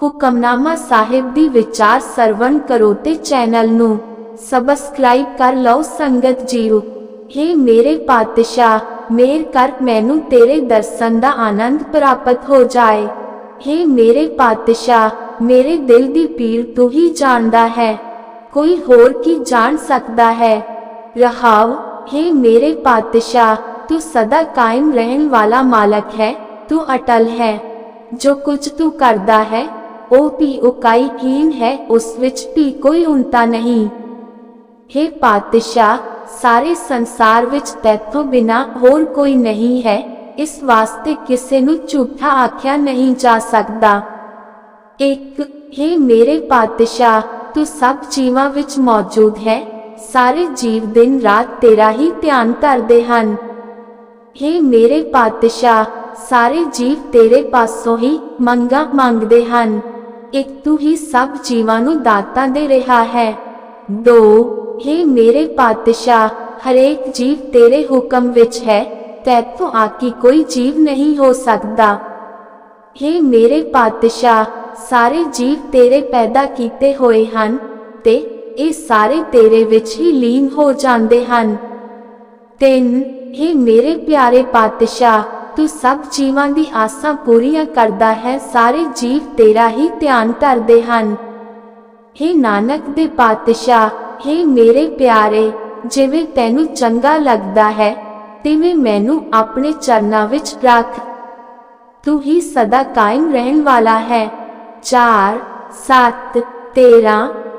ਹੁਕਮਨਾਮਾ ਸਾਹਿਬ ਦੀ ਵਿਚਾਰ ਸਰਵਣ ਕਰੋ ਤੇ ਚੈਨਲ ਨੂੰ ਸਬਸਕ੍ਰਾਈਬ ਕਰ ਲਓ ਸੰਗਤ ਜੀਓ हे ਮੇਰੇ ਪਾਤਸ਼ਾਹ ਮੇਰ ਕਰ ਮੈਨੂੰ ਤੇਰੇ ਦਰਸ਼ਨ ਦਾ ਆਨੰਦ ਪ੍ਰਾਪਤ ਹੋ ਜਾਏ हे ਮੇਰੇ ਪਾਤਸ਼ਾਹ ਮੇਰੇ ਦਿਲ ਦੀ ਪੀੜ ਤੂੰ ਹੀ ਜਾਣਦਾ ਹੈ ਕੋਈ ਹੋਰ ਕੀ ਜਾਣ ਸਕਦਾ ਹੈ ਰਹਾਉ हे ਮੇਰੇ ਪਾਤਸ਼ਾਹ ਤੂੰ ਸਦਾ ਕਾਇਮ ਰਹਿਣ ਵਾਲਾ ਮਾਲਕ ਹੈ ਤੂੰ ਅਟਲ ਹੈ ਜੋ ਕੁਝ ਤੂੰ ਕਰਦਾ ਹੈ ਉਹ ਵੀ ਉਕਾਈ ਕੀਨ ਹੈ ਉਸ ਵਿੱਚ ਵੀ ਕੋਈ ਉਨਤਾ ਨਹੀਂ हे ਪਾਤਸ਼ਾਹ ਸਾਰੇ ਸੰਸਾਰ ਵਿੱਚ ਤੇਥੋਂ ਬਿਨਾ ਹੋਰ ਕੋਈ ਨਹੀਂ ਹੈ ਇਸ ਵਾਸਤੇ ਕਿਸੇ ਨੂੰ ਝੂਠਾ ਆਖਿਆ ਨਹੀਂ ਜਾ ਸਕਦਾ ਇੱਕ हे ਮੇਰੇ ਪਾਤਸ਼ਾਹ ਤੂੰ ਸਭ ਜੀਵਾਂ ਵਿੱਚ ਮੌਜੂਦ ਹੈ ਸਾਰੇ ਜੀਵ ਦਿਨ ਰਾਤ ਤੇਰਾ ਹੀ ਧਿਆਨ ਕਰਦੇ ਹਨ हे ਮੇਰੇ ਪਾਤਸ਼ਾਹ ਸਾਰੇ ਜੀਵ ਤੇਰੇ ਪਾਸੋਂ ਹੀ ਮੰਗਾ ਮੰਗਦੇ ਹਨ ਇੱਕ ਤੂੰ ਹੀ ਸਭ ਜੀਵਾਂ ਨੂੰ ਦਾਤਾਂ ਦੇ ਰਿਹਾ ਹੈ ਦੋ हे ਮੇਰੇ ਪਾਤਸ਼ਾਹ ਹਰੇਕ ਜੀਵ ਤੇਰੇ ਹੁਕਮ ਵਿੱਚ ਹੈ ਤੈਥੋਂ ਆਕੀ ਕੋਈ ਜੀਵ ਨਹੀਂ ਹੋ ਸਕਦਾ हे ਮੇਰੇ ਪਾਤਸ਼ਾਹ ਸਾਰੇ ਜੀਵ ਤੇਰੇ ਪੈਦਾ ਕੀਤੇ ਹੋਏ ਹਨ ਤੇ ਇਹ ਸਾਰੇ ਤੇਰੇ ਵਿੱਚ ਹੀ ਲੀਨ ਹੋ ਜਾਂਦੇ ਹਨ ਤਿੰਨ हे ਮੇਰੇ ਪਿਆਰੇ ਪਾਤਸ਼ਾਹ ਤੂੰ ਸਭ ਜੀਵਾਂ ਦੀ ਆਸਾਂ ਪੂਰੀਆਂ ਕਰਦਾ ਹੈ, ਸਾਰੇ ਜੀਵ ਤੇਰਾ ਹੀ ਧਿਆਨ ਧਰਦੇ ਹਨ। हे ਨਾਨਕ ਦੇ ਪਾਤਸ਼ਾਹ हे ਮੇਰੇ ਪਿਆਰੇ, ਜਿਵੇਂ ਤੈਨੂੰ ਚੰਗਾ ਲੱਗਦਾ ਹੈ, ਤਿਵੇਂ ਮੈਨੂੰ ਆਪਣੇ ਚਰਨਾਂ ਵਿੱਚ ਰੱਖ। ਤੂੰ ਹੀ ਸਦਾ ਕਾਇਮ ਰਹਿਣ ਵਾਲਾ ਹੈ। 4 7 13